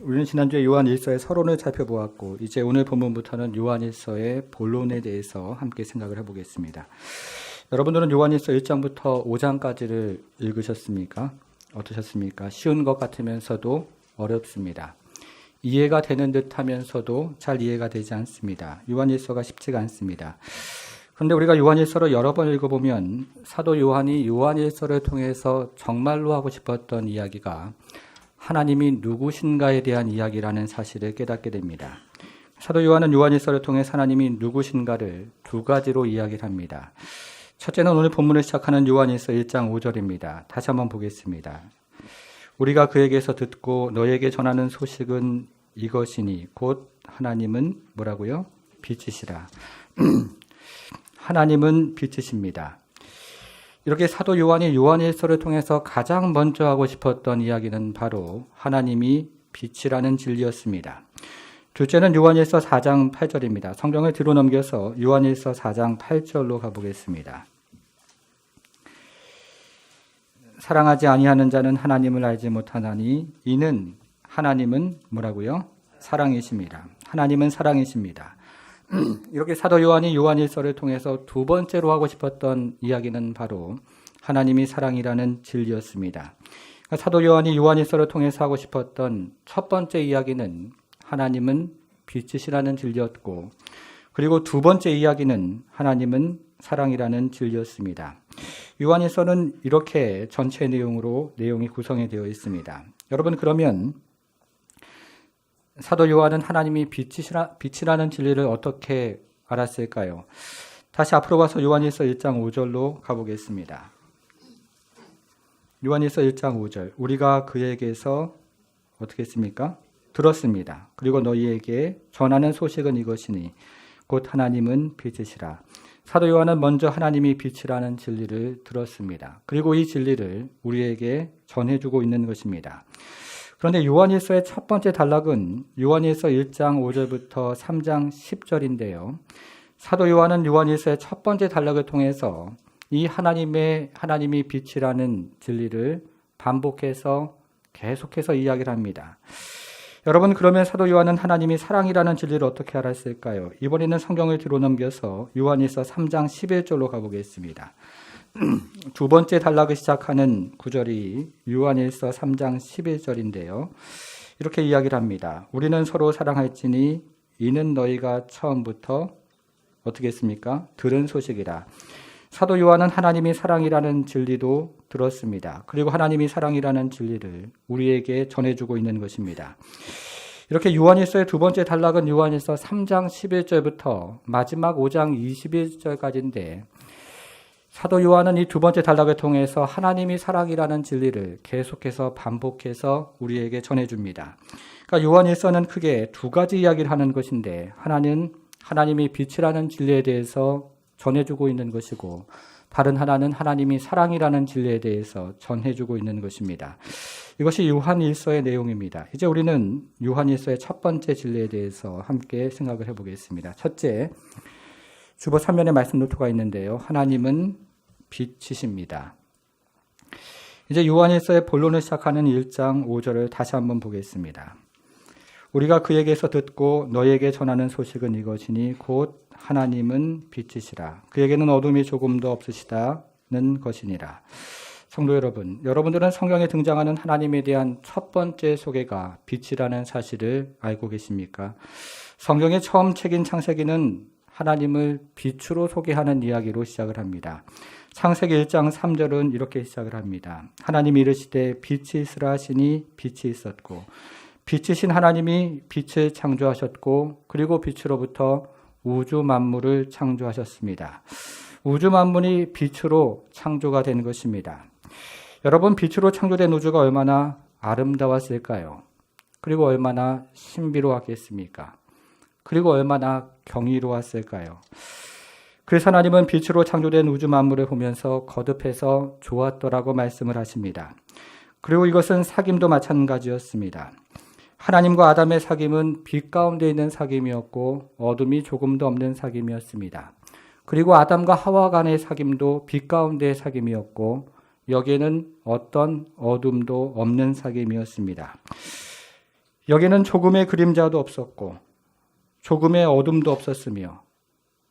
우리는 지난주에 요한 1서의 서론을 살펴보았고 이제 오늘 본문부터는 요한 1서의 본론에 대해서 함께 생각을 해보겠습니다. 여러분들은 요한 1서 1장부터 5장까지를 읽으셨습니까? 어떠셨습니까? 쉬운 것 같으면서도 어렵습니다. 이해가 되는 듯 하면서도 잘 이해가 되지 않습니다. 요한 1서가 쉽지가 않습니다. 그런데 우리가 요한 1서를 여러 번 읽어보면 사도 요한이 요한 1서를 통해서 정말로 하고 싶었던 이야기가 하나님이 누구신가에 대한 이야기라는 사실을 깨닫게 됩니다. 사도 요한은 요한일서를 통해 하나님이 누구신가를 두 가지로 이야기를 합니다. 첫째는 오늘 본문을 시작하는 요한일서 1장 5절입니다. 다시 한번 보겠습니다. 우리가 그에게서 듣고 너에게 전하는 소식은 이것이니 곧 하나님은 뭐라고요? 빛이시라. 하나님은 빛이십니다. 이렇게 사도 요한이 요한일서를 통해서 가장 먼저 하고 싶었던 이야기는 바로 하나님이 빛이라는 진리였습니다. 둘째는 요한일서 4장 8절입니다. 성경을 뒤로 넘겨서 요한일서 4장 8절로 가보겠습니다. 사랑하지 아니하는 자는 하나님을 알지 못하나니 이는 하나님은 뭐라고요? 사랑이십니다. 하나님은 사랑이십니다. 이렇게 사도 요한이 요한일서를 통해서 두 번째로 하고 싶었던 이야기는 바로 하나님이 사랑이라는 진리였습니다. 그러니까 사도 요한이 요한일서를 통해서 하고 싶었던 첫 번째 이야기는 하나님은 빛이시라는 진리였고 그리고 두 번째 이야기는 하나님은 사랑이라는 진리였습니다. 요한일서는 이렇게 전체 내용으로 내용이 구성이 되어 있습니다. 여러분 그러면 사도 요한은 하나님이 빛이라, 빛이라는 진리를 어떻게 알았을까요? 다시 앞으로 가서 요한일서 1장 5절로 가보겠습니다. 요한일서 1장 5절. 우리가 그에게서 어떻게 했습니까? 들었습니다. 그리고 너희에게 전하는 소식은 이것이니 곧 하나님은 빛이시라. 사도 요한은 먼저 하나님이 빛이라는 진리를 들었습니다. 그리고 이 진리를 우리에게 전해주고 있는 것입니다. 그런데 요한일서의 첫 번째 단락은 요한일서 1장 5절부터 3장 10절인데요. 사도 요한은 요한일서의 첫 번째 단락을 통해서 이 하나님의 하나님이 빛이라는 진리를 반복해서 계속해서 이야기를 합니다. 여러분 그러면 사도 요한은 하나님이 사랑이라는 진리를 어떻게 알았을까요? 이번에는 성경을 뒤로 넘겨서 요한일서 3장 11절로 가보겠습니다. 두 번째 단락을 시작하는 구절이 요한일서 3장 11절인데요. 이렇게 이야기를 합니다. 우리는 서로 사랑할지니 이는 너희가 처음부터 어떻게 했습니까? 들은 소식이라. 사도 요한은 하나님이 사랑이라는 진리도 들었습니다. 그리고 하나님이 사랑이라는 진리를 우리에게 전해주고 있는 것입니다. 이렇게 요한일서의 두 번째 단락은 요한일서 3장 11절부터 마지막 5장 21절까지인데 사도 요한은 이 두 번째 단락을 통해서 하나님이 사랑이라는 진리를 계속해서 반복해서 우리에게 전해줍니다. 그러니까 요한일서는 크게 두 가지 이야기를 하는 것인데 하나는 하나님이 빛이라는 진리에 대해서 전해주고 있는 것이고 다른 하나는 하나님이 사랑이라는 진리에 대해서 전해주고 있는 것입니다. 이것이 요한일서의 내용입니다. 이제 우리는 요한일서의 첫 번째 진리에 대해서 함께 생각을 해보겠습니다. 첫째, 주보 3면에 말씀 노트가 있는데요. 하나님은 빛이십니다. 이제 요한일서의 본론을 시작하는 1장 5절을 다시 한번 보겠습니다. 우리가 그에게서 듣고 너에게 전하는 소식은 이것이니 곧 하나님은 빛이시라. 그에게는 어둠이 조금도 없으시다는 것이니라. 성도 여러분, 여러분들은 성경에 등장하는 하나님에 대한 첫 번째 소개가 빛이라는 사실을 알고 계십니까? 성경의 처음 책인 창세기는 하나님을 빛으로 소개하는 이야기로 시작을 합니다. 창세기 1장 3절은 이렇게 시작을 합니다. 하나님이 이르시되 빛이 있으라 하시니 빛이 있었고 빛이신 하나님이 빛을 창조하셨고 그리고 빛으로부터 우주 만물을 창조하셨습니다. 우주 만물이 빛으로 창조가 된 것입니다. 여러분 빛으로 창조된 우주가 얼마나 아름다웠을까요? 그리고 얼마나 신비로웠겠습니까? 그리고 얼마나 경이로웠을까요? 그래서 하나님은 빛으로 창조된 우주 만물을 보면서 거듭해서 좋았더라고 말씀을 하십니다. 그리고 이것은 사귐도 마찬가지였습니다. 하나님과 아담의 사귐은 빛 가운데 있는 사귐이었고 어둠이 조금도 없는 사귐이었습니다. 그리고 아담과 하와 간의 사귐도 빛 가운데의 사귐이었고 여기에는 어떤 어둠도 없는 사귐이었습니다. 여기는 조금의 그림자도 없었고 조금의 어둠도 없었으며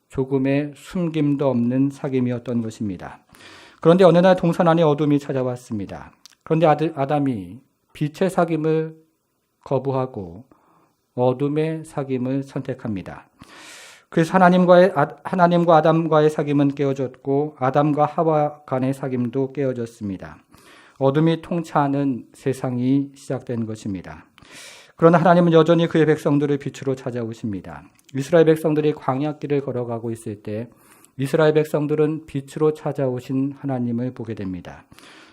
조금의 숨김도 없는 사귐이었던 것입니다. 그런데 어느 날 동산 안에 어둠이 찾아왔습니다. 그런데 아들, 아담이 빛의 사귐을 거부하고 어둠의 사귐을 선택합니다. 그래서 하나님과의 아- 하나님과 아담과의 사귐은 깨어졌고 아담과 하와 간의 사귐도 깨어졌습니다. 어둠이 통차하는 세상이 시작된 것입니다. 그러나 하나님은 여전히 그의 백성들을 빛으로 찾아오십니다. 이스라엘 백성들이 광야길을 걸어가고 있을 때 이스라엘 백성들은 빛으로 찾아오신 하나님을 보게 됩니다.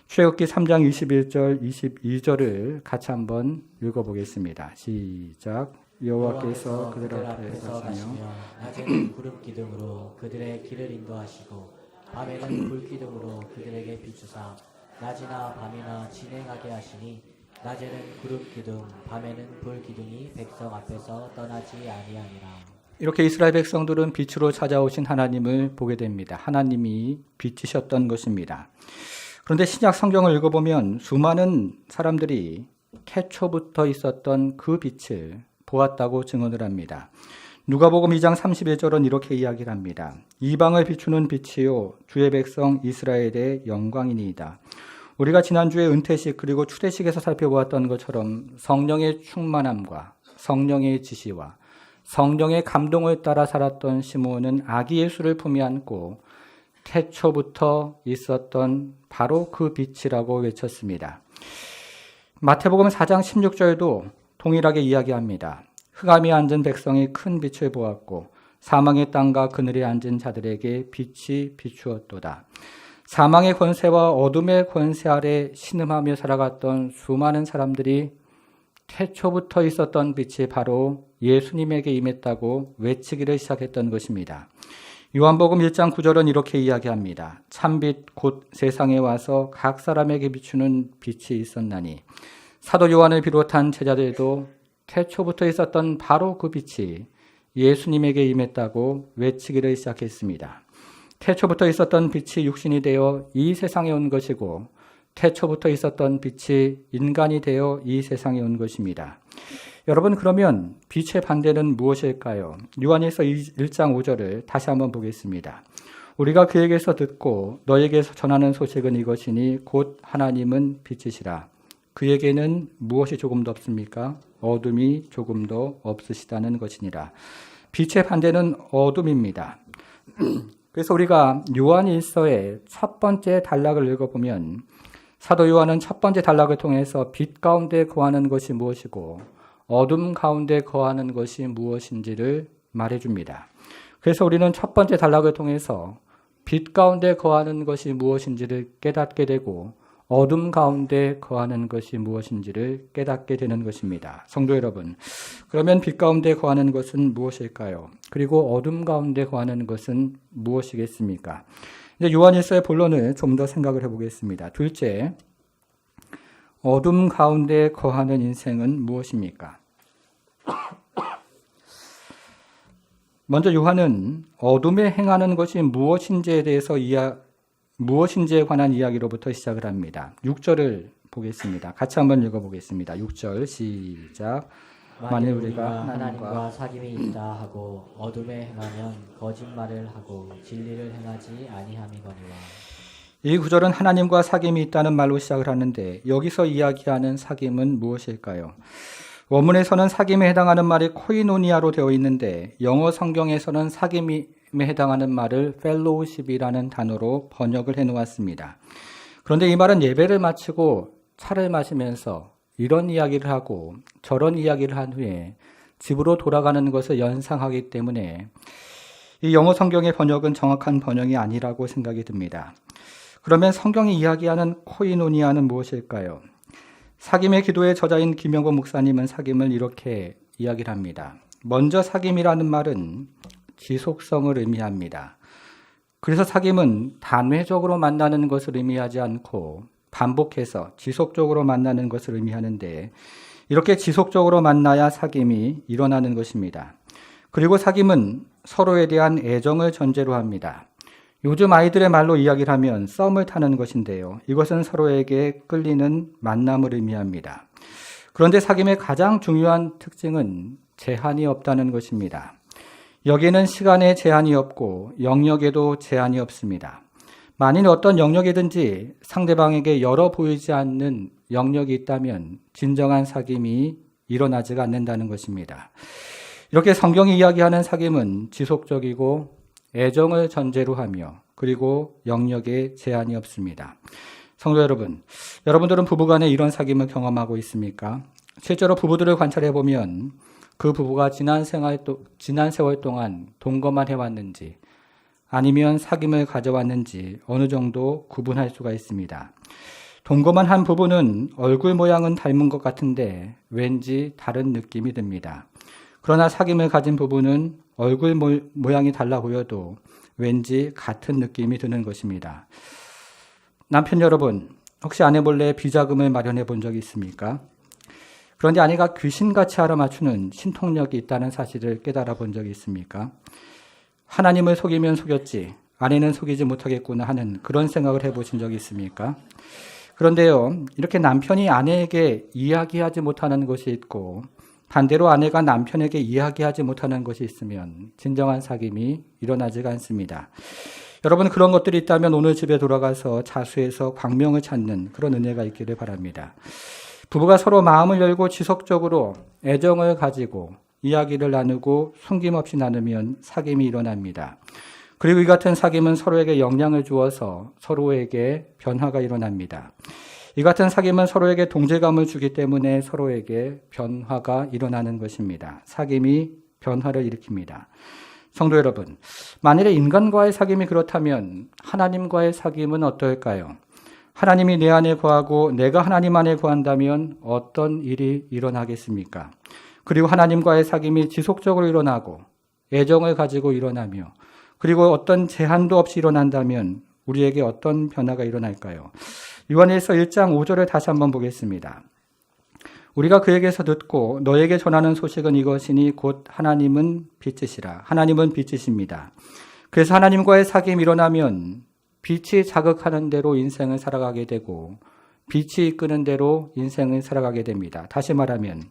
출애굽기 3장 21절 22절을 같이 한번 읽어 보겠습니다. 시작. 여호와께서 그들 앞에 서시며 낮에는 구름 기둥으로 그들의 길을 인도하시고 밤에는 불 기둥으로 그들에게 비추사 낮이나 밤이나 진행하게 하시니 낮에는 구름 기둥 밤에는 불 기둥이 백성 앞에서 떠나지 아니하니라 이렇게 이스라엘 백성들은 빛으로 찾아오신 하나님을 보게 됩니다. 하나님이 빛이셨던 것입니다. 그런데 신약 성경을 읽어보면 수많은 사람들이 태초부터 있었던 그 빛을 보았다고 증언을 합니다. 누가복음 2장 31절은 이렇게 이야기를 합니다. 이방을 비추는 빛이요 주의 백성 이스라엘의 영광이니이다. 우리가 지난주에 은퇴식 그리고 추대식에서 살펴보았던 것처럼 성령의 충만함과 성령의 지시와 성령의 감동을 따라 살았던 시므온은 아기 예수를 품에 안고 태초부터 있었던 바로 그 빛이라고 외쳤습니다. 마태복음 4장 16절도 동일하게 이야기합니다. 흑암이 앉은 백성이 큰 빛을 보았고 사망의 땅과 그늘에 앉은 자들에게 빛이 비추었도다. 사망의 권세와 어둠의 권세 아래 신음하며 살아갔던 수많은 사람들이 태초부터 있었던 빛이 바로 예수님에게 임했다고 외치기를 시작했던 것입니다. 요한복음 1장 9절은 이렇게 이야기합니다. 참빛 곧 세상에 와서 각 사람에게 비추는 빛이 있었나니 사도 요한을 비롯한 제자들도 태초부터 있었던 바로 그 빛이 예수님에게 임했다고 외치기를 시작했습니다. 태초부터 있었던 빛이 육신이 되어 이 세상에 온 것이고 태초부터 있었던 빛이 인간이 되어 이 세상에 온 것입니다. 여러분 그러면 빛의 반대는 무엇일까요? 요한일서 1장 5절을 다시 한번 보겠습니다. 우리가 그에게서 듣고 너에게서 전하는 소식은 이것이니 곧 하나님은 빛이시라. 그에게는 무엇이 조금도 없습니까? 어둠이 조금도 없으시다는 것이니라. 빛의 반대는 어둠입니다. 그래서 우리가 요한일서의 첫 번째 단락을 읽어보면 사도 요한은 첫 번째 단락을 통해서 빛 가운데 거하는 것이 무엇이고 어둠 가운데 거하는 것이 무엇인지를 말해줍니다. 그래서 우리는 첫 번째 단락을 통해서 빛 가운데 거하는 것이 무엇인지를 깨닫게 되고 어둠 가운데 거하는 것이 무엇인지를 깨닫게 되는 것입니다. 성도 여러분, 그러면 빛 가운데 거하는 것은 무엇일까요? 그리고 어둠 가운데 거하는 것은 무엇이겠습니까? 이제 요한일서의 본론을 좀 더 생각을 해보겠습니다. 둘째, 어둠 가운데 거하는 인생은 무엇입니까? 먼저 요한은 어둠에 행하는 것이 무엇인지에 대해서 이야, 무엇인지에 관한 이야기로부터 시작을 합니다. 6절을 보겠습니다. 같이 한번 읽어보겠습니다. 6절 시작. 만일 우리가 하나님과 사귐이 있다 하고 어둠에 행하면 거짓말을 하고 진리를 행하지 아니함이거니와 이 구절은 하나님과 사귐이 있다는 말로 시작을 하는데 여기서 이야기하는 사귐은 무엇일까요? 원문에서는 사귐에 해당하는 말이 코이노니아로 되어 있는데 영어 성경에서는 사귐 에 해당하는 말을 fellowship이라는 단어로 번역을 해 놓았습니다. 그런데 이 말은 예배를 마치고 차를 마시면서 이런 이야기를 하고 저런 이야기를 한 후에 집으로 돌아가는 것을 연상하기 때문에 이 영어 성경의 번역은 정확한 번역이 아니라고 생각이 듭니다. 그러면 성경이 이야기하는 코이노니아는 무엇일까요? 사김의 기도의 저자인 김영곤 목사님은 사김을 이렇게 이야기를 합니다. 먼저 사김이라는 말은 지속성을 의미합니다. 그래서 사김은 단회적으로 만나는 것을 의미하지 않고 반복해서 지속적으로 만나는 것을 의미하는데 이렇게 지속적으로 만나야 사귐이 일어나는 것입니다. 그리고 사귐은 서로에 대한 애정을 전제로 합니다. 요즘 아이들의 말로 이야기를 하면 썸을 타는 것인데요. 이것은 서로에게 끌리는 만남을 의미합니다. 그런데 사귐의 가장 중요한 특징은 제한이 없다는 것입니다. 여기에는 시간에 제한이 없고 영역에도 제한이 없습니다. 만일 어떤 영역이든지 상대방에게 열어 보이지 않는 영역이 있다면 진정한 사귐이 일어나지가 않는다는 것입니다. 이렇게 성경이 이야기하는 사귐은 지속적이고 애정을 전제로 하며 그리고 영역에 제한이 없습니다. 성도 여러분, 여러분들은 부부간에 이런 사귐을 경험하고 있습니까? 실제로 부부들을 관찰해 보면 그 부부가 지난 생활 또 지난 세월 동안 동거만 해왔는지 아니면 사귐을 가져왔는지 어느 정도 구분할 수가 있습니다. 동거만 한 부부는 얼굴 모양은 닮은 것 같은데 왠지 다른 느낌이 듭니다. 그러나 사귐을 가진 부부는 얼굴 모, 모양이 달라 보여도 왠지 같은 느낌이 드는 것입니다. 남편 여러분, 혹시 아내 몰래 비자금을 마련해 본 적이 있습니까? 그런데 아내가 귀신같이 알아맞추는 신통력이 있다는 사실을 깨달아 본 적이 있습니까? 하나님을 속이면 속였지, 아내는 속이지 못하겠구나 하는 그런 생각을 해보신 적이 있습니까? 그런데요, 이렇게 남편이 아내에게 이야기하지 못하는 것이 있고, 반대로 아내가 남편에게 이야기하지 못하는 것이 있으면 진정한 사귐이 일어나지가 않습니다. 여러분 그런 것들이 있다면 오늘 집에 돌아가서 자수해서 광명을 찾는 그런 은혜가 있기를 바랍니다. 부부가 서로 마음을 열고 지속적으로 애정을 가지고 이야기를 나누고 숨김없이 나누면 사귐이 일어납니다. 그리고 이 같은 사귐은 서로에게 영향을 주어서 서로에게 변화가 일어납니다. 이 같은 사귐은 서로에게 동질감을 주기 때문에 서로에게 변화가 일어나는 것입니다. 사귐이 변화를 일으킵니다. 성도 여러분, 만일에 인간과의 사귐이 그렇다면 하나님과의 사귐은 어떨까요? 하나님이 내 안에 거하고 내가 하나님 안에 거한다면 어떤 일이 일어나겠습니까? 그리고 하나님과의 사귐이 지속적으로 일어나고 애정을 가지고 일어나며 그리고 어떤 제한도 없이 일어난다면 우리에게 어떤 변화가 일어날까요? 요한일서 1장 5절을 다시 한번 보겠습니다. 우리가 그에게서 듣고 너에게 전하는 소식은 이것이니 곧 하나님은 빛이시라. 하나님은 빛이십니다. 그래서 하나님과의 사귐이 일어나면 빛이 자극하는 대로 인생을 살아가게 되고 빛이 이끄는 대로 인생을 살아가게 됩니다. 다시 말하면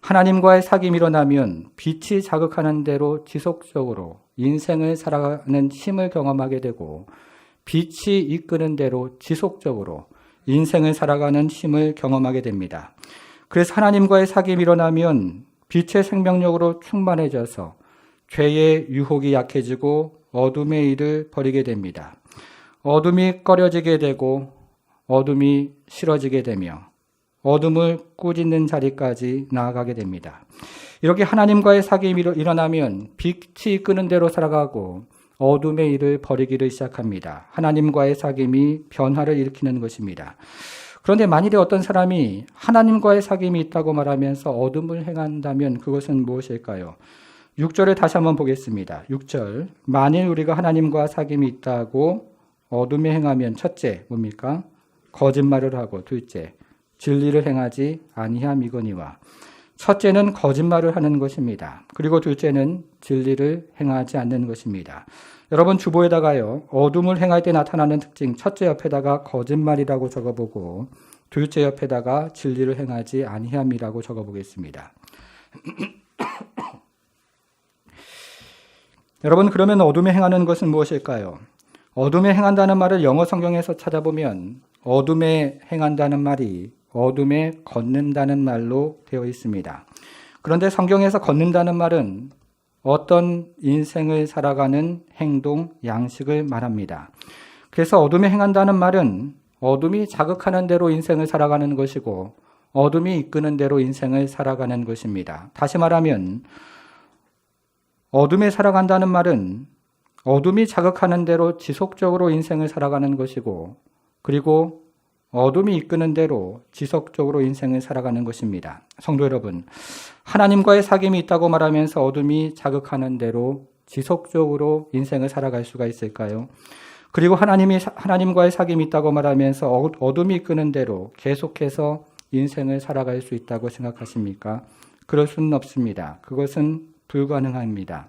하나님과의 사귐이 일어나면 빛이 자극하는 대로 지속적으로 인생을 살아가는 힘을 경험하게 되고 빛이 이끄는 대로 지속적으로 인생을 살아가는 힘을 경험하게 됩니다. 그래서 하나님과의 사귐이 일어나면 빛의 생명력으로 충만해져서 죄의 유혹이 약해지고 어둠의 일을 버리게 됩니다. 어둠이 꺼려지게 되고 어둠이 싫어지게 되며 어둠을 꾸짖는 자리까지 나아가게 됩니다. 이렇게 하나님과의 사귐이 일어나면 빛이 이끄는 대로 살아가고 어둠의 일을 버리기를 시작합니다. 하나님과의 사귐이 변화를 일으키는 것입니다. 그런데 만일에 어떤 사람이 하나님과의 사귐이 있다고 말하면서 어둠을 행한다면 그것은 무엇일까요? 6절을 다시 한번 보겠습니다. 6절. 만일 우리가 하나님과 사귐이 있다고 어둠에 행하면 첫째 뭡니까? 거짓말을 하고 둘째 진리를 행하지 아니함이거니와 첫째는 거짓말을 하는 것입니다. 그리고 둘째는 진리를 행하지 않는 것입니다. 여러분 주보에다가요. 어둠을 행할 때 나타나는 특징 첫째 옆에다가 거짓말이라고 적어보고 둘째 옆에다가 진리를 행하지 아니함이라고 적어보겠습니다. 여러분 그러면 어둠에 행하는 것은 무엇일까요? 어둠에 행한다는 말을 영어 성경에서 찾아보면 어둠에 행한다는 말이 어둠에 걷는다는 말로 되어 있습니다. 그런데 성경에서 걷는다는 말은 어떤 인생을 살아가는 행동, 양식을 말합니다. 그래서 어둠에 행한다는 말은 어둠이 자극하는 대로 인생을 살아가는 것이고 어둠이 이끄는 대로 인생을 살아가는 것입니다. 다시 말하면 어둠에 살아간다는 말은 어둠이 자극하는 대로 지속적으로 인생을 살아가는 것이고 그리고 어둠이 이끄는 대로 지속적으로 인생을 살아가는 것입니다. 성도 여러분, 하나님과의 사귐이 있다고 말하면서 어둠이 자극하는 대로 지속적으로 인생을 살아갈 수가 있을까요? 그리고 하나님이 하나님과의 사귐이 있다고 말하면서 어, 어둠이 이끄는 대로 계속해서 인생을 살아갈 수 있다고 생각하십니까? 그럴 수는 없습니다. 그것은 불가능합니다.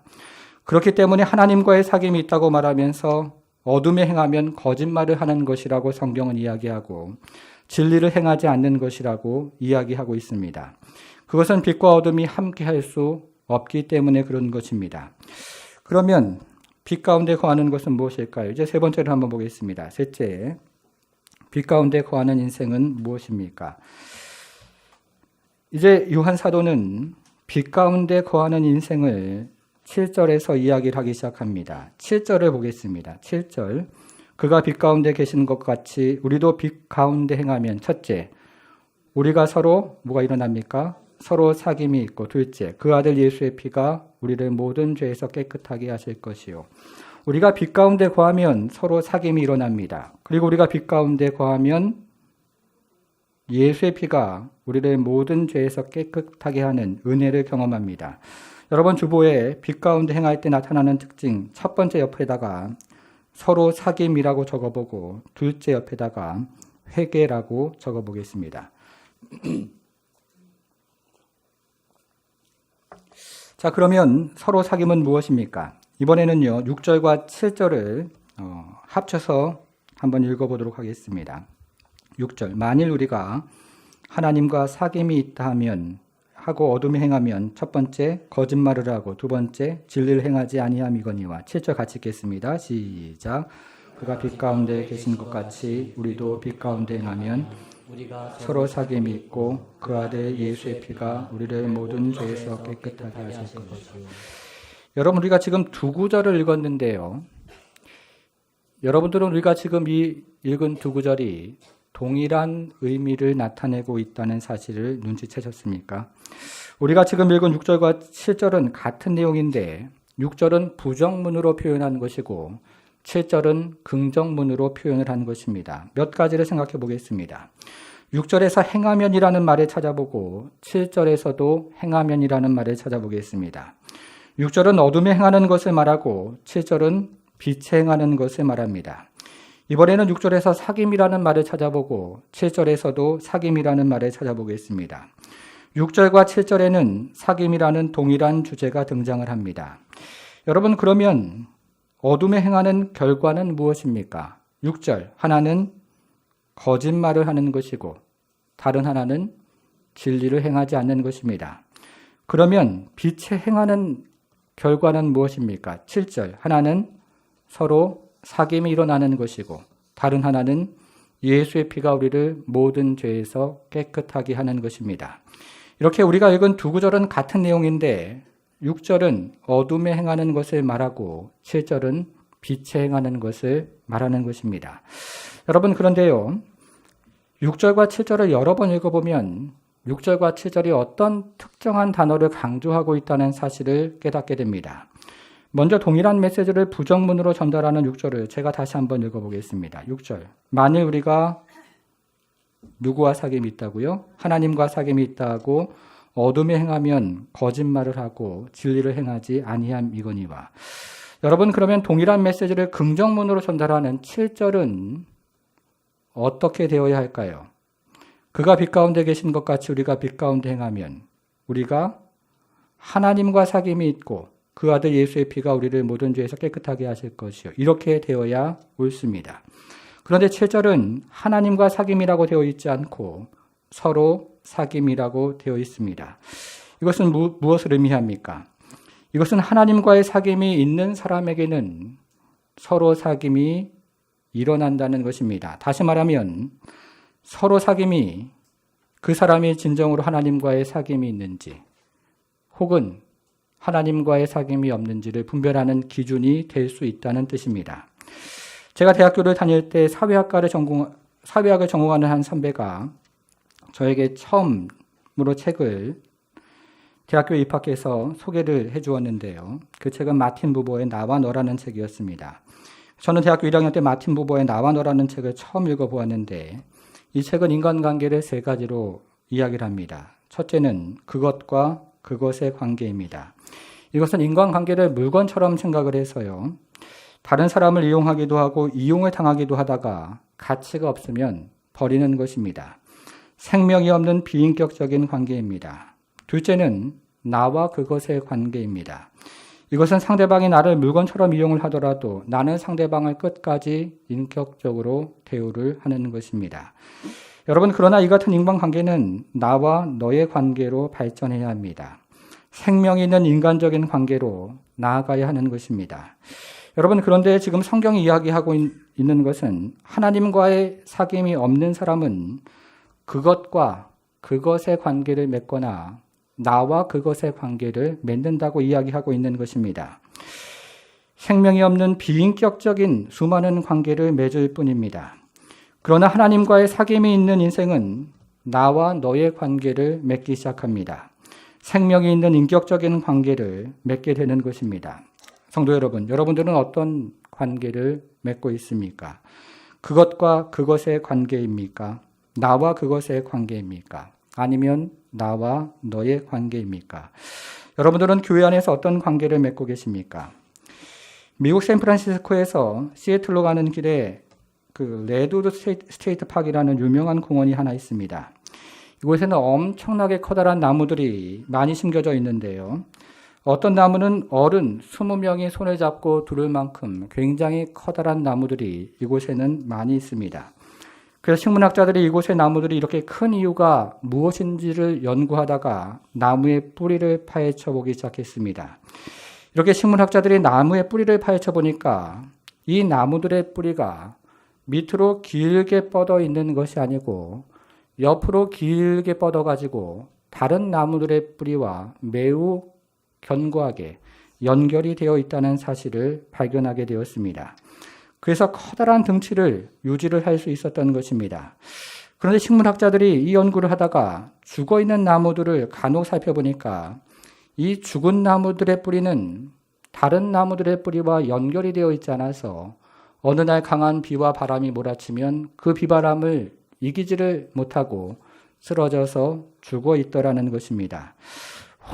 그렇기 때문에 하나님과의 사귐이 있다고 말하면서 어둠에 행하면 거짓말을 하는 것이라고 성경은 이야기하고 진리를 행하지 않는 것이라고 이야기하고 있습니다. 그것은 빛과 어둠이 함께 할 수 없기 때문에 그런 것입니다. 그러면 빛 가운데 거하는 것은 무엇일까요? 이제 세 번째로 한번 보겠습니다. 셋째, 빛 가운데 거하는 인생은 무엇입니까? 이제 요한 사도는 빛 가운데 거하는 인생을 7절에서 이야기를 하기 시작합니다. 7절을 보겠습니다. 7절. 그가 빛 가운데 계시는 것 같이 우리도 빛 가운데 행하면 첫째, 우리가 서로 뭐가 일어납니까? 서로 사귐이 있고 둘째, 그 아들 예수의 피가 우리를 모든 죄에서 깨끗하게 하실 것이요. 우리가 빛 가운데 거하면 서로 사귐이 일어납니다. 그리고 우리가 빛 가운데 거하면 예수의 피가 우리를 모든 죄에서 깨끗하게 하는 은혜를 경험합니다. 여러분 주보에 빛 가운데 행할 때 나타나는 특징 첫 번째 옆에다가 서로 사귐이라고 적어보고 둘째 옆에다가 회개라고 적어보겠습니다. 자 그러면 서로 사귐은 무엇입니까? 이번에는요 6절과 7절을 어, 합쳐서 한번 읽어보도록 하겠습니다. 6절 만일 우리가 하나님과 사귐이 있다 하면 하고 어둠에 행하면 첫 번째 거짓말을 하고 두 번째 진리를 행하지 아니함이거니와 7절 같이 읽겠습니다. 시작 그가 빛 가운데 계신 것 같이 우리도 빛 가운데 행하면 서로 사귐이 있고 그 아들 예수의 피가 우리를 모든 죄에서 깨끗하게 하실 것이요 여러분 우리가 지금 두 구절을 읽었는데요. 여러분들은 우리가 지금 이 읽은 두 구절이 동일한 의미를 나타내고 있다는 사실을 눈치채셨습니까? 우리가 지금 읽은 6절과 7절은 같은 내용인데 6절은 부정문으로 표현한 것이고 7절은 긍정문으로 표현을 한 것입니다. 몇 가지를 생각해 보겠습니다. 6절에서 행하면이라는 말을 찾아보고 7절에서도 행하면이라는 말을 찾아보겠습니다. 6절은 어둠에 행하는 것을 말하고 7절은 빛에 행하는 것을 말합니다. 이번에는 6절에서 사귐이라는 말을 찾아보고 7절에서도 사귐이라는 말을 찾아보겠습니다. 6절과 7절에는 사귐이라는 동일한 주제가 등장을 합니다. 여러분 그러면 어둠에 행하는 결과는 무엇입니까? 6절 하나는 거짓말을 하는 것이고 다른 하나는 진리를 행하지 않는 것입니다. 그러면 빛에 행하는 결과는 무엇입니까? 7절 하나는 서로 사귐이 일어나는 것이고 다른 하나는 예수의 피가 우리를 모든 죄에서 깨끗하게 하는 것입니다. 이렇게 우리가 읽은 두 구절은 같은 내용인데 6절은 어둠에 행하는 것을 말하고 7절은 빛에 행하는 것을 말하는 것입니다. 여러분 그런데요. 6절과 7절을 여러 번 읽어보면 6절과 7절이 어떤 특정한 단어를 강조하고 있다는 사실을 깨닫게 됩니다. 먼저 동일한 메시지를 부정문으로 전달하는 6절을 제가 다시 한번 읽어보겠습니다. 6절. 만일 우리가 누구와 사귐이 있다고요? 하나님과 사귐이 있다고 어둠에 행하면 거짓말을 하고 진리를 행하지 아니함이거니와. 여러분 그러면 동일한 메시지를 긍정문으로 전달하는 7절은 어떻게 되어야 할까요? 그가 빛 가운데 계신 것 같이 우리가 빛 가운데 행하면 우리가 하나님과 사귐이 있고 그 아들 예수의 피가 우리를 모든 죄에서 깨끗하게 하실 것이요. 이렇게 되어야 옳습니다. 그런데 7절은 하나님과 사귐이라고 되어 있지 않고 서로 사귐이라고 되어 있습니다. 이것은 무, 무엇을 의미합니까? 이것은 하나님과의 사귐이 있는 사람에게는 서로 사귐이 일어난다는 것입니다. 다시 말하면 서로 사귐이 그 사람이 진정으로 하나님과의 사귐이 있는지 혹은 하나님과의 사귐이 없는지를 분별하는 기준이 될 수 있다는 뜻입니다. 제가 대학교를 다닐 때 사회학과를 전공, 사회학을 전공하는 한 선배가 저에게 처음으로 책을 대학교에 입학해서 소개를 해 주었는데요. 그 책은 마틴 부보의 나와 너라는 책이었습니다. 저는 대학교 1학년 때 마틴 부보의 나와 너라는 책을 처음 읽어 보았는데 이 책은 인간관계를 세 가지로 이야기를 합니다. 첫째는 그것과 그것의 관계입니다. 이것은 인간관계를 물건처럼 생각을 해서요. 다른 사람을 이용하기도 하고 이용을 당하기도 하다가 가치가 없으면 버리는 것입니다. 생명이 없는 비인격적인 관계입니다. 둘째는 나와 그것의 관계입니다. 이것은 상대방이 나를 물건처럼 이용을 하더라도 나는 상대방을 끝까지 인격적으로 대우를 하는 것입니다. 여러분, 그러나 이 같은 인간관계는 나와 너의 관계로 발전해야 합니다. 생명이 있는 인간적인 관계로 나아가야 하는 것입니다. 여러분, 그런데 지금 성경이 이야기하고 있- 있는 것은 하나님과의 사귐이 없는 사람은 그것과 그것의 관계를 맺거나 나와 그것의 관계를 맺는다고 이야기하고 있는 것입니다. 생명이 없는 비인격적인 수많은 관계를 맺을 뿐입니다. 그러나 하나님과의 사귐이 있는 인생은 나와 너의 관계를 맺기 시작합니다. 생명이 있는 인격적인 관계를 맺게 되는 것입니다. 성도 여러분, 여러분들은 어떤 관계를 맺고 있습니까? 그것과 그것의 관계입니까? 나와 그것의 관계입니까? 아니면 나와 너의 관계입니까? 여러분들은 교회 안에서 어떤 관계를 맺고 계십니까? 미국 샌프란시스코에서 시애틀로 가는 길에 그 레드우드 스테이트, 스테이트 파크라는 유명한 공원이 하나 있습니다. 이곳에는 엄청나게 커다란 나무들이 많이 심겨져 있는데요. 어떤 나무는 어른 20명이 손을 잡고 두를 만큼 굉장히 커다란 나무들이 이곳에는 많이 있습니다. 그래서 식문학자들이 이곳의 나무들이 이렇게 큰 이유가 무엇인지를 연구하다가 나무의 뿌리를 파헤쳐 보기 시작했습니다. 이렇게 식문학자들이 나무의 뿌리를 파헤쳐 보니까 이 나무들의 뿌리가 밑으로 길게 뻗어 있는 것이 아니고 옆으로 길게 뻗어 가지고 다른 나무들의 뿌리와 매우 견고하게 연결이 되어 있다는 사실을 발견하게 되었습니다. 그래서 커다란 등치를 유지를 할 수 있었던 것입니다. 그런데 식물학자들이 이 연구를 하다가 죽어 있는 나무들을 간혹 살펴보니까 이 죽은 나무들의 뿌리는 다른 나무들의 뿌리와 연결이 되어 있지 않아서 어느 날 강한 비와 바람이 몰아치면 그 비바람을 이기지를 못하고 쓰러져서 죽어 있더라는 것입니다.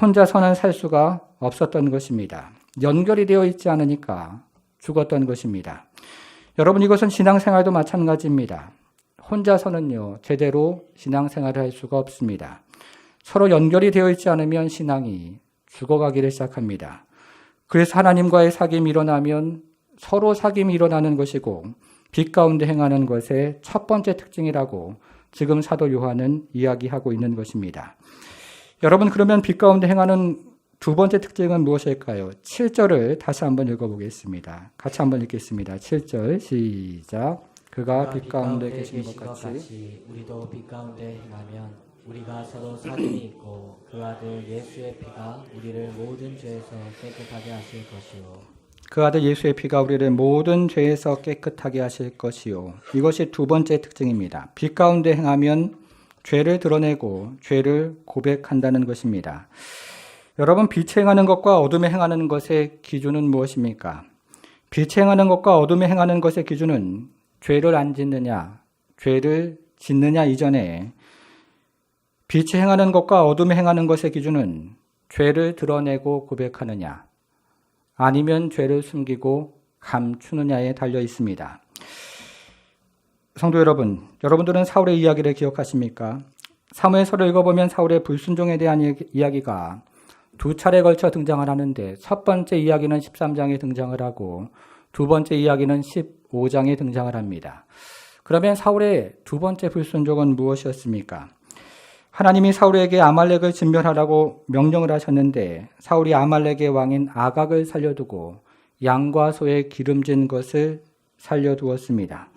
혼자서는 살 수가 없었던 것입니다. 연결이 되어 있지 않으니까 죽었던 것입니다. 여러분 이것은 신앙생활도 마찬가지입니다. 혼자서는요 제대로 신앙생활을 할 수가 없습니다. 서로 연결이 되어 있지 않으면 신앙이 죽어가기를 시작합니다. 그래서 하나님과의 사귐이 일어나면 서로 사귐이 일어나는 것이고 빛 가운데 행하는 것의 첫 번째 특징이라고 지금 사도 요한은 이야기하고 있는 것입니다. 여러분 그러면 빛 가운데 행하는 두 번째 특징은 무엇일까요? 7절을 다시 한번 읽어보겠습니다. 같이 한번 읽겠습니다. 7절 시작. 그가 빛 가운데 계신 것 같이 우리도 빛 가운데 행하면 우리가 서로 사귐이 있고 그 아들 예수의 피가 우리를 모든 죄에서 깨끗하게 하실 것이요 그 아들 예수의 피가 우리를 모든 죄에서 깨끗하게 하실 것이요. 이것이 두 번째 특징입니다. 빛 가운데 행하면 죄를 드러내고 죄를 고백한다는 것입니다. 여러분, 빛에 행하는 것과 어둠에 행하는 것의 기준은 무엇입니까? 빛에 행하는 것과 어둠에 행하는 것의 기준은 죄를 안 짓느냐, 죄를 짓느냐 이전에 빛에 행하는 것과 어둠에 행하는 것의 기준은 죄를 드러내고 고백하느냐, 아니면 죄를 숨기고 감추느냐에 달려 있습니다. 성도 여러분, 여러분들은 사울의 이야기를 기억하십니까? 사무엘서를 읽어보면 사울의 불순종에 대한 이야기- 이야기가 두 차례 걸쳐 등장을 하는데 첫 번째 이야기는 13장에 등장을 하고 두 번째 이야기는 15장에 등장을 합니다. 그러면 사울의 두 번째 불순종은 무엇이었습니까? 하나님이 사울에게 아말렉을 진멸하라고 명령을 하셨는데 사울이 아말렉의 왕인 아각을 살려두고 양과 소의 기름진 것을 살려두었습니다.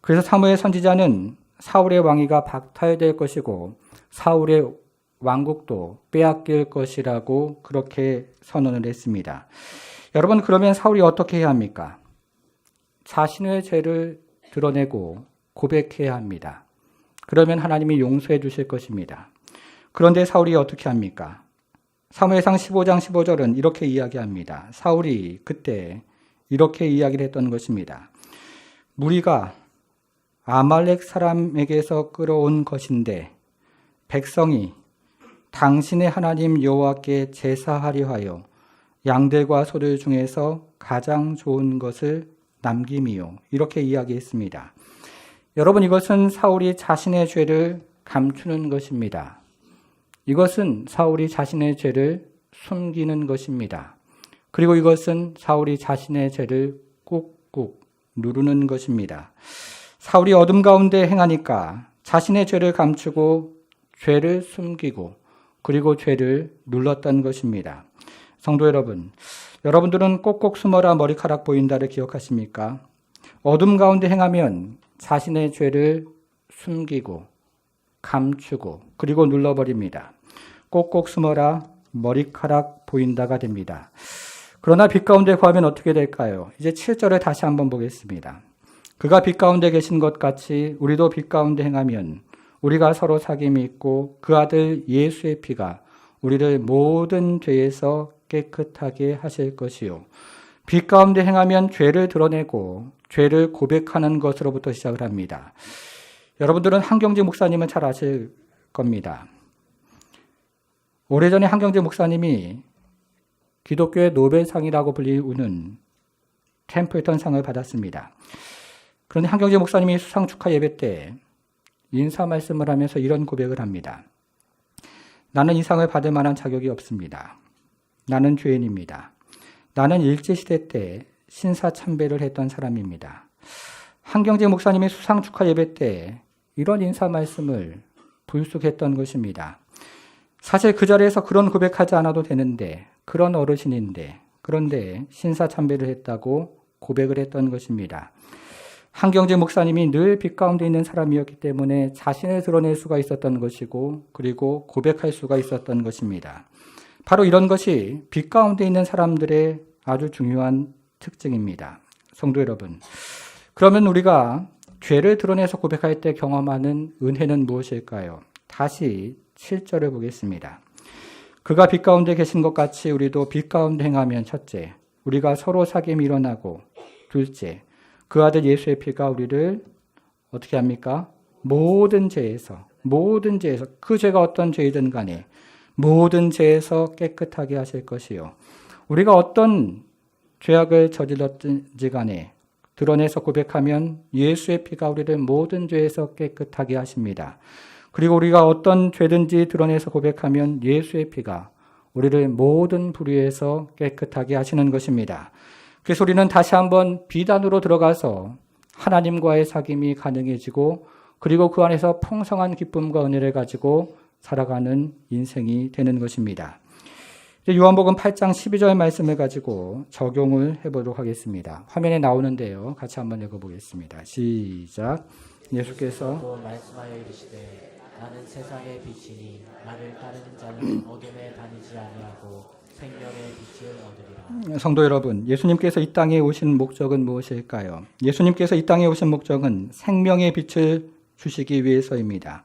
그래서 사무엘 선지자는 사울의 왕위가 박탈될 것이고 사울의 왕국도 빼앗길 것이라고 그렇게 선언을 했습니다. 여러분 그러면 사울이 어떻게 해야 합니까? 자신의 죄를 드러내고 고백해야 합니다. 그러면 하나님이 용서해 주실 것입니다. 그런데 사울이 어떻게 합니까? 사무엘상 15장 15절은 이렇게 이야기합니다. 사울이 그때 이렇게 이야기를 했던 것입니다. 무리가 아말렉 사람에게서 끌어온 것인데 백성이 당신의 하나님 여호와께 제사하려 하여 양들과 소들 중에서 가장 좋은 것을 남김이요. 이렇게 이야기했습니다. 여러분 이것은 사울이 자신의 죄를 감추는 것입니다. 이것은 사울이 자신의 죄를 숨기는 것입니다. 그리고 이것은 사울이 자신의 죄를 꾹꾹 누르는 것입니다. 사울이 어둠 가운데 행하니까 자신의 죄를 감추고 죄를 숨기고 그리고 죄를 눌렀던 것입니다. 성도 여러분, 여러분들은 꼭꼭 숨어라 머리카락 보인다를 기억하십니까? 어둠 가운데 행하면 자신의 죄를 숨기고 감추고 그리고 눌러버립니다. 꼭꼭 숨어라 머리카락 보인다가 됩니다. 그러나 빛 가운데 구하면 어떻게 될까요? 이제 7절을 다시 한번 보겠습니다. 그가 빛 가운데 계신 것 같이 우리도 빛 가운데 행하면 우리가 서로 사귐이 있고 그 아들 예수의 피가 우리를 모든 죄에서 깨끗하게 하실 것이요. 빛 가운데 행하면 죄를 드러내고 죄를 고백하는 것으로부터 시작을 합니다. 여러분들은 한경재 목사님은 잘 아실 겁니다. 오래전에 한경재 목사님이 기독교의 노벨상이라고 불리우는 템플턴 상을 받았습니다. 그런데 한경재 목사님이 수상 축하 예배 때 인사 말씀을 하면서 이런 고백을 합니다. 나는 이 상을 받을 만한 자격이 없습니다. 나는 죄인입니다. 나는 일제시대 때 신사참배를 했던 사람입니다. 한경재 목사님이 수상 축하 예배 때 이런 인사 말씀을 불쑥했던 것입니다. 사실 그 자리에서 그런 고백하지 않아도 되는데 그런 어르신인데 그런데 신사참배를 했다고 고백을 했던 것입니다. 한경재 목사님이 늘 빛 가운데 있는 사람이었기 때문에 자신을 드러낼 수가 있었던 것이고 그리고 고백할 수가 있었던 것입니다. 바로 이런 것이 빛 가운데 있는 사람들의 아주 중요한 특징입니다. 성도 여러분. 그러면 우리가 죄를 드러내서 고백할 때 경험하는 은혜는 무엇일까요? 다시 7절을 보겠습니다. 그가 빛 가운데 계신 것 같이 우리도 빛 가운데 행하면 첫째, 우리가 서로 사귐이 일어나고 둘째, 그 아들 예수의 피가 우리를 어떻게 합니까? 모든 죄에서, 모든 죄에서, 그 죄가 어떤 죄이든 간에 모든 죄에서 깨끗하게 하실 것이요. 우리가 어떤 죄악을 저질렀든지 간에 드러내서 고백하면 예수의 피가 우리를 모든 죄에서 깨끗하게 하십니다. 그리고 우리가 어떤 죄든지 드러내서 고백하면 예수의 피가 우리를 모든 불의에서 깨끗하게 하시는 것입니다. 그래서 우리는 다시 한번 비단으로 들어가서 하나님과의 사귐이 가능해지고 그리고 그 안에서 풍성한 기쁨과 은혜를 가지고 살아가는 인생이 되는 것입니다. 요한복음 8장 12절 말씀을 가지고 적용을 해보도록 하겠습니다. 화면에 나오는데요. 같이 한번 읽어보겠습니다. 시작. 예수께서 또 말씀하여 이르시되 나는 세상의 빛이니 나를 따르는 자는 어둠에 다니지 아니하고 생명의 빛을 얻으리라. 성도 여러분, 예수님께서 이 땅에 오신 목적은 무엇일까요? 예수님께서 이 땅에 오신 목적은 생명의 빛을 주시기 위해서입니다.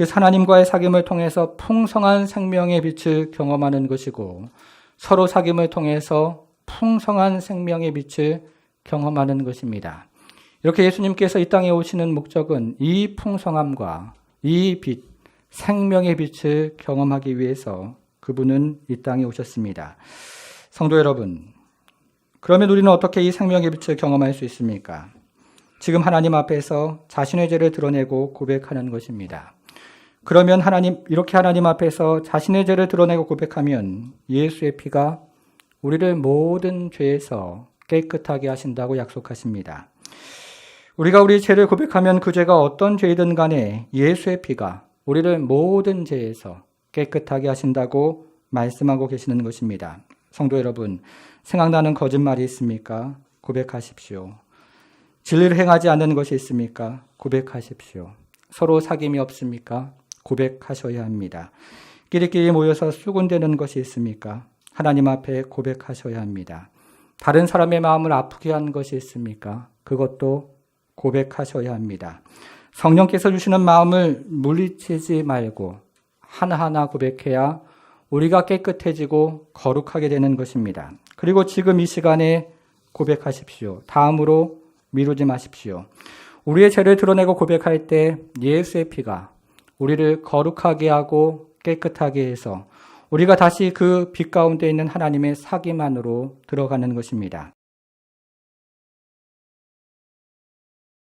그 하나님과의 사귐을 통해서 풍성한 생명의 빛을 경험하는 것이고 서로 사귐을 통해서 풍성한 생명의 빛을 경험하는 것입니다. 이렇게 예수님께서 이 땅에 오시는 목적은 이 풍성함과 이 빛, 생명의 빛을 경험하기 위해서 그분은 이 땅에 오셨습니다. 성도 여러분, 그러면 우리는 어떻게 이 생명의 빛을 경험할 수 있습니까? 지금 하나님 앞에서 자신의 죄를 드러내고 고백하는 것입니다. 그러면 하나님, 이렇게 하나님 앞에서 자신의 죄를 드러내고 고백하면 예수의 피가 우리를 모든 죄에서 깨끗하게 하신다고 약속하십니다. 우리가 우리 죄를 고백하면 그 죄가 어떤 죄이든 간에 예수의 피가 우리를 모든 죄에서 깨끗하게 하신다고 말씀하고 계시는 것입니다. 성도 여러분, 생각나는 거짓말이 있습니까? 고백하십시오. 진리를 행하지 않는 것이 있습니까? 고백하십시오. 서로 사귐이 없습니까? 고백하셔야 합니다. 끼리끼리 모여서 수군대는 것이 있습니까? 하나님 앞에 고백하셔야 합니다. 다른 사람의 마음을 아프게 한 것이 있습니까? 그것도 고백하셔야 합니다. 성령께서 주시는 마음을 물리치지 말고 하나하나 고백해야 우리가 깨끗해지고 거룩하게 되는 것입니다. 그리고 지금 이 시간에 고백하십시오. 다음으로 미루지 마십시오. 우리의 죄를 드러내고 고백할 때 예수의 피가 우리를 거룩하게 하고 깨끗하게 해서 우리가 다시 그 빛 가운데 있는 하나님의 사귐 안으로 들어가는 것입니다.